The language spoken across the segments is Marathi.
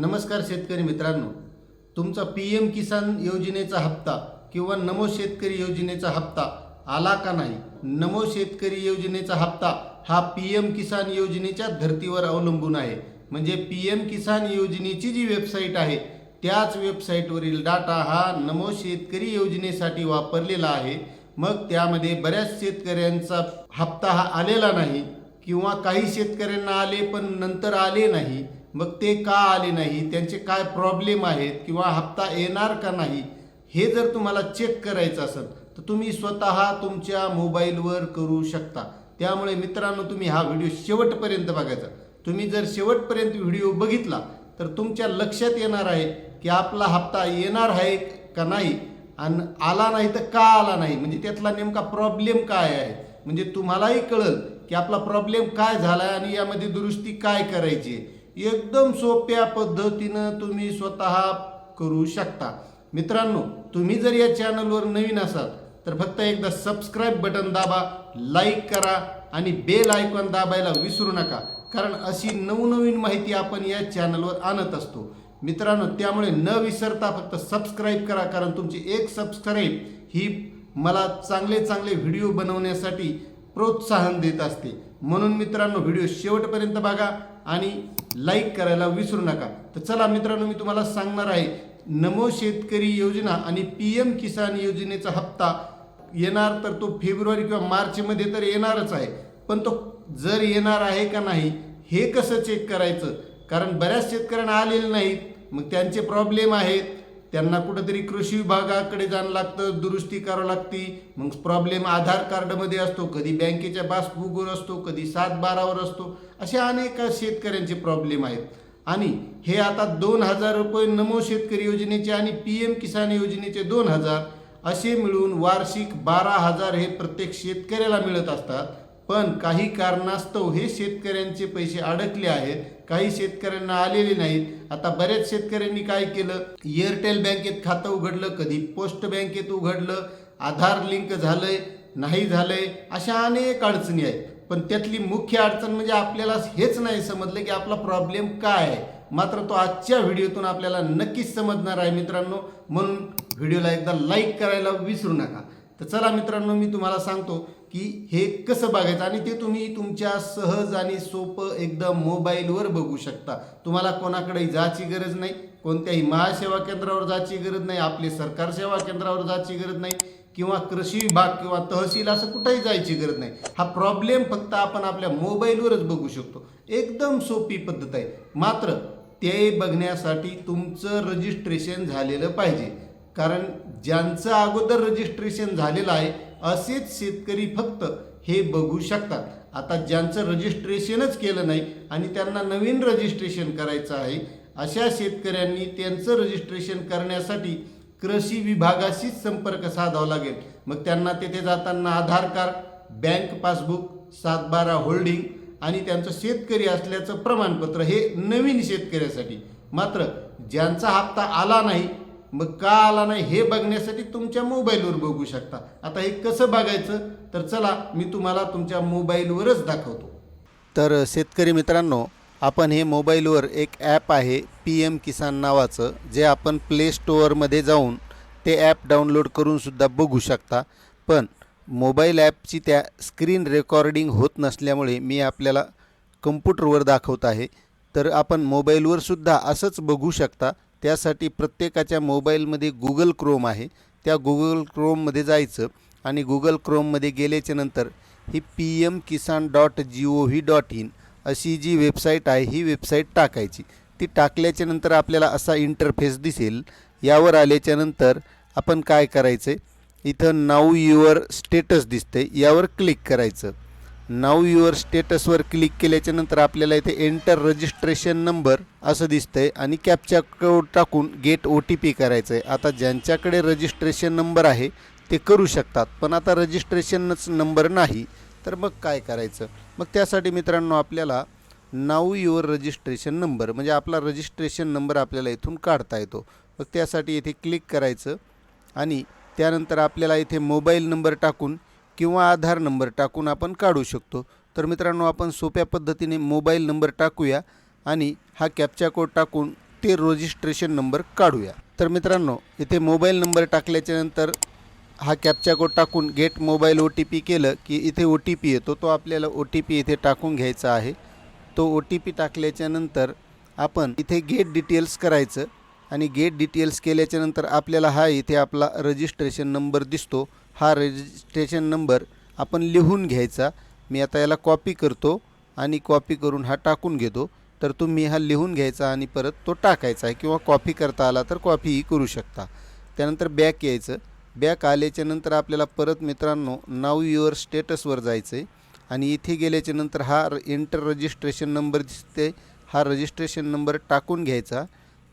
नमस्कार शेतकरी मित्रांनो. तुमचा पी एम किसान योजनेचा हप्ता किंवा नमो शेतकरी योजनेचा हप्ता आला का नाही? नमो शेतकरी योजनेचा हप्ता हा पी एम किसान योजनेच्या धर्तीवर अवलंबून आहे. म्हणजे पी एम किसान योजनेची जी वेबसाईट आहे त्याच वेबसाईटवरील डाटा हा नमो शेतकरी योजनेसाठी वापरलेला आहे. मग त्यामध्ये बऱ्याच शेतकऱ्यांचा हप्ता हा आलेला नाही किंवा काही शेतकऱ्यांना आले पण नंतर आले नाही. मग ते का आले नाही? त्यांचे काय प्रॉब्लेम आहेत? किंवा हप्ता येणार का नाही? हे जर तुम्हाला चेक करायचं असेल तर तुम्ही स्वतः तुमच्या मोबाईलवर करू शकता. त्यामुळे मित्रांनो तुम्ही हा व्हिडिओ शेवटपर्यंत बघायचा. तुम्ही जर शेवटपर्यंत व्हिडिओ बघितला तर तुमच्या लक्षात येणार आहे की आपला हप्ता येणार आहे का नाही? आणि आला नाही तर का आला नाही? म्हणजे त्यातला नेमका प्रॉब्लेम काय आहे? म्हणजे तुम्हालाही कळल की आपला प्रॉब्लेम काय झाला आहे आणि यामध्ये दुरुस्ती काय करायची आहे. एकदम सोप्या पद्धतीनं तुम्ही स्वतः करू शकता. मित्रांनो तुम्ही जर या चॅनलवर नवीन असाल तर फक्त एकदा सबस्क्राईब बटन दाबा लाईक करा आणि बेल आयकॉन दाबायला विसरू नका कारण अशी नवनवीन माहिती आपण या चॅनलवर आणत असतो. मित्रांनो त्यामुळे न विसरता फक्त सबस्क्राईब करा कारण तुमची एक सबस्क्राईब ही मला चांगले चांगले व्हिडिओ बनवण्यासाठी प्रोत्साहन देत असते. म्हणून मित्रांनो व्हिडिओ शेवटपर्यंत बघा आणि लाईक करायला विसरू नका. तर चला मित्रांनो मी तुम्हाला सांगणार आहे नमो शेतकरी योजना आणि पी एम किसान योजनेचा हप्ता येणार तर तो फेब्रुवारी किंवा मार्चमध्ये तर येणारच आहे. पण तो जर येणार आहे का नाही हे कसं चेक करायचं? कारण बऱ्याच शेतकऱ्यांना आलेले नाहीत मग त्यांचे प्रॉब्लेम आहेत. त्यांना कुठंतरी कृषी विभागाकडे जाणं लागतं दुरुस्ती करावं लागती. मग प्रॉब्लेम आधार कार्डमध्ये असतो कधी बँकेच्या पासबुकवर असतो कधी सात बारावर असतो. असे अनेक शेतकऱ्यांचे प्रॉब्लेम आहेत. आणि हे आता दोन हजार रुपये नमो शेतकरी योजनेचे आणि पी एम किसान योजनेचे दोन हजार असे मिळून वार्षिक बारा हजार हे प्रत्येक शेतकऱ्याला मिळत असतात. पण काही कारणास्तव हे शेतकऱ्यांचे पैसे अडकले आहेत काही शेतकऱ्यांना आलेले नाहीत. आता बऱ्याच शेतकऱ्यांनी काय केलं? एअरटेल बँकेत खातं उघडलं कधी पोस्ट बँकेत उघडलं आधार लिंक झालंय नाही झालंय अशा अनेक अडचणी आहेत. पण त्यातली मुख्य अडचण म्हणजे आपल्याला हेच नाही समजलं की आपला प्रॉब्लेम काय आहे. मात्र तो आजच्या व्हिडिओतून आपल्याला नक्कीच समजणार आहे मित्रांनो. म्हणून व्हिडिओला एकदा लाईक करायला विसरू नका. तर चला मित्रांनो मी तुम्हाला सांगतो की हे कसं बघायचं? आणि ते तुम्ही तुमच्या सहज आणि सोपं एकदम मोबाईलवर बघू शकता. तुम्हाला कोणाकडे जायची गरज नाही कोणत्याही महासेवा केंद्रावर जायची गरज नाही आपले सरकार सेवा केंद्रावर जायची गरज नाही किंवा कृषी विभाग किंवा तहसील असं कुठेही जायची गरज नाही. हा प्रॉब्लेम फक्त आपण आपल्या मोबाईलवरच बघू शकतो. एकदम सोपी पद्धत आहे. मात्र ते बघण्यासाठी तुमचं रजिस्ट्रेशन झालेलं पाहिजे. कारण ज्यांचं अगोदर रजिस्ट्रेशन झालेलं आहे असेच शेतकरी फक्त हे बघू शकतात. आता ज्यांचं रजिस्ट्रेशनच केलं नाही आणि त्यांना नवीन रजिस्ट्रेशन करायचं आहे अशा शेतकऱ्यांनी त्यांचं रजिस्ट्रेशन करण्यासाठी कृषी विभागाशीच संपर्क साधावा लागेल. मग त्यांना तेथे जाताना आधार कार्ड बँक पासबुक सातबारा होल्डिंग आणि त्यांचं शेतकरी असल्याचं प्रमाणपत्र हे नवीन शेतकऱ्यासाठी. मात्र ज्यांचा हप्ता आला नाही मग का आला नाही हे बघण्यासाठी तुमच्या मोबाईलवर बघू शकता. आता हे कसं बघायचं? तर चला मी तुम्हाला तुमच्या मोबाईलवरच दाखवतो. तर शेतकरी मित्रांनो आपण हे मोबाईलवर एक ॲप आहे पी एम किसान नावाचं जे आपण प्ले स्टोअरमध्ये जाऊन ते ॲप डाउनलोड करूनसुद्धा बघू शकता. पण मोबाईल ॲपची त्या स्क्रीन रेकॉर्डिंग होत नसल्यामुळे मी आपल्याला कम्प्युटरवर दाखवत आहे. तर आपण मोबाईलवरसुद्धा असंच बघू शकता. त्यासाठी प्रत्येकाच्या मोबाईलमध्ये गुगल क्रोम आहे. त्या गुगल क्रोममध्ये जायचं आणि गुगल क्रोममध्ये गेल्याच्यानंतर ही P M Kisan dot G O V dot in अशी जी वेबसाईट आहे ही वेबसाईट टाकायची. ती टाकल्याच्या नंतर आपल्याला असा इंटरफेस दिसेल. यावर आल्याच्यानंतर आपण काय करायचं इथं नाऊ युअर स्टेटस दिसते यावर क्लिक करायचं. नाऊ युअर स्टेटसवर क्लिक केल्याच्यानंतर आपल्याला इथे एंटर रजिस्ट्रेशन नंबर असं दिसतंय आणि कॅपच्या कोड टाकून गेट ओ टी पी करायचं आहे आता ज्यांच्याकडे रजिस्ट्रेशन नंबर आहे ते करू शकतात. पण आता रजिस्ट्रेशनच नंबर नाही तर मग काय करायचं? मग त्यासाठी मित्रांनो आपल्याला नाऊ युअर रजिस्ट्रेशन नंबर म्हणजे आपला रजिस्ट्रेशन नंबर आपल्याला इथून काढता येतो. मग त्यासाठी इथे क्लिक करायचं आणि त्यानंतर आपल्याला इथे मोबाईल नंबर टाकून किंवा आधार नंबर टाकून आपण काढू शकतो. तर मित्रांनो आपण सोप्या पद्धतीने मोबाईल नंबर टाकूया आणि हा कॅपचा कोड टाकून ते रजिस्ट्रेशन नंबर काढूया. तर मित्रांनो इथे मोबाईल नंबर टाकल्याच्या नंतर हा कॅपचा कोड टाकून get mobile O T P केलं की इथे ओ टी पी येतो. तो आपल्याला ओ टी पी इथे टाकून घ्यायचा आहे. तो ओ टी पी टाकल्याच्या नंतर आपण इथे गेट डिटेल्स करायचं आणि गेट डिटेल्स केल्याच्यानंतर आपल्याला हा इथे आपला रजिस्ट्रेशन नंबर दिसतो. हा रजिस्ट्रेशन नंबर आपण लिहून घ्यायचा. मी आता याला कॉपी करतो आणि कॉपी करून हा टाकून घेतो. तर तुम्ही हा लिहून घ्यायचा आणि परत तो टाकायचा आहे किंवा कॉपी करता आला तर कॉपीही करू शकता. त्यानंतर बॅक यायचं. बॅक आल्याच्यानंतर आपल्याला परत मित्रांनो नाव युअर स्टेटसवर जायचं आहे आणि इथे गेल्याच्यानंतर हा इंटर रजिस्ट्रेशन नंबर दिसते हा रजिस्ट्रेशन नंबर टाकून घ्यायचा.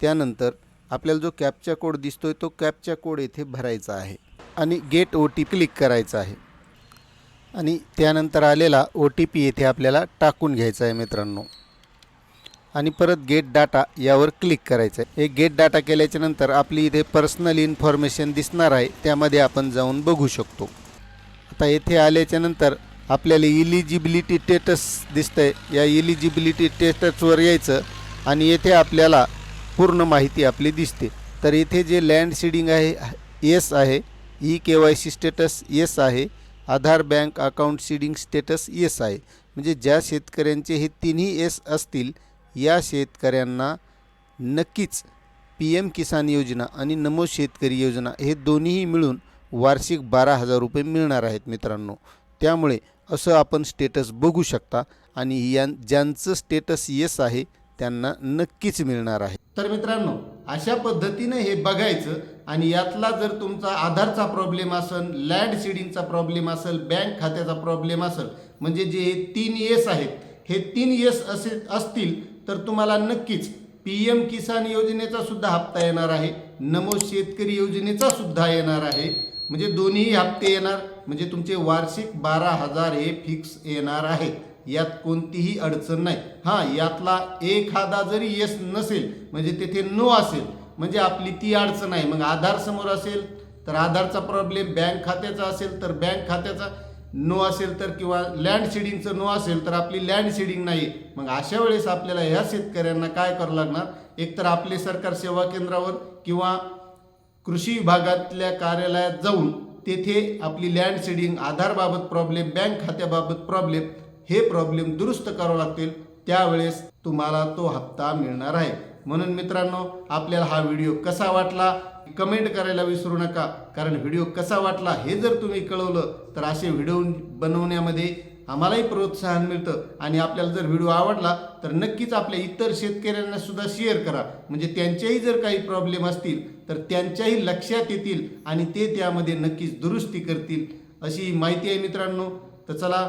त्यानंतर आपल्याला जो कॅपचा कोड दिसतोय तो कॅपचा कोड येथे भरायचा आहे. आणि गेट ओ टी क्लिक करायचं आहे. आणि त्यानंतर आलेला ओ टी पी येथे आपल्याला टाकून घ्यायचा आहे मित्रांनो. आणि परत गेट डाटा यावर क्लिक करायचं आहे. हे गेट डाटा केल्याच्यानंतर आपली इथे पर्सनल इन्फॉर्मेशन दिसणार आहे. त्यामध्ये आपण जाऊन बघू शकतो. आता येथे आल्याच्यानंतर आपल्याला इलिजिबिलिटी स्टेटस दिसतंय. या इलिजिबिलिटी स्टेटसवर यायचं आणि येथे आपल्याला पूर्ण माहिती आपली दिसते. तर इथे जे लँड सीडिंग आहे येस आहे E K Y C status yes आहे. Aadhaar bank account seeding status yes आहे. म्हणजे ज्या शेतकऱ्यांचे हे तिन्ही येस असतील या शेतकऱ्यांना नक्कीच पी एम किसान योजना आणि नमो शेतकरी योजना हे दोन्हीही मिळून वार्षिक बारा हजार रुपये मिळणार आहेत मित्रांनो. त्यामुळे असं आपण स्टेटस बघू शकता आणि यां ज्यांचं स्टेटस येस आहे त्यांना नक्कीच मिळणार आहे. तर मित्रांनो अशा पद्धतीनं हे बघायचं आणि यातला जर तुमचा आधारचा प्रॉब्लेम असेल लँड सीडिंगचा प्रॉब्लेम असेल बँक खात्याचा प्रॉब्लेम असेल म्हणजे जे हे तीन येस आहेत हे तीन येस असे असतील तर तुम्हाला नक्कीच पी एम किसान योजनेचा सुद्धा हप्ता येणार आहे. नमो शेतकरी योजनेचा सुद्धा येणार आहे. म्हणजे दोन्ही हप्ते येणार म्हणजे तुमचे वार्षिक बारा हजार हे फिक्स येणार आहेत. यात कोणतीही अडचण नाही. हां यातला एखादा जरी येस नसेल म्हणजे तेथे नो असेल म्हणजे आपली ती अडचण आहे. मग आधार समोर असेल तर आधारचा प्रॉब्लेम बँक खात्याचा असेल तर बँक खात्याचा नो असेल तर किंवा लँड शेडिंगचं नो असेल तर आपली लँड शेडिंग नाही मग अशा वेळेस आपल्याला ह्या शेतकऱ्यांना काय करावं लागणार? एकतर आपले सरकार सेवा केंद्रावर किंवा कृषी विभागातल्या कार्यालयात जाऊन तेथे आपली लँड शेडिंग आधारबाबत प्रॉब्लेम बँक खात्याबाबत प्रॉब्लेम हे प्रॉब्लेम दुरुस्त करावं लागतील त्यावेळेस तुम्हाला तो हप्ता मिळणार आहे. म्हणून मित्रांनो आपल्याला हा व्हिडिओ कसा वाटला कमेंट करायला विसरू नका. कारण व्हिडिओ कसा वाटला हे जर तुम्ही कळवलं तर असे व्हिडिओ बनवण्यामध्ये आम्हालाही प्रोत्साहन मिळतं. आणि आपल्याला जर व्हिडिओ आवडला तर नक्कीच आपल्या इतर शेतकऱ्यांना सुद्धा शेअर करा. म्हणजे त्यांच्याही जर काही प्रॉब्लेम असतील तर त्यांच्याही लक्षात येतील आणि ते त्यामध्ये नक्कीच दुरुस्ती करतील. अशी माहिती आहे मित्रांनो. तर चला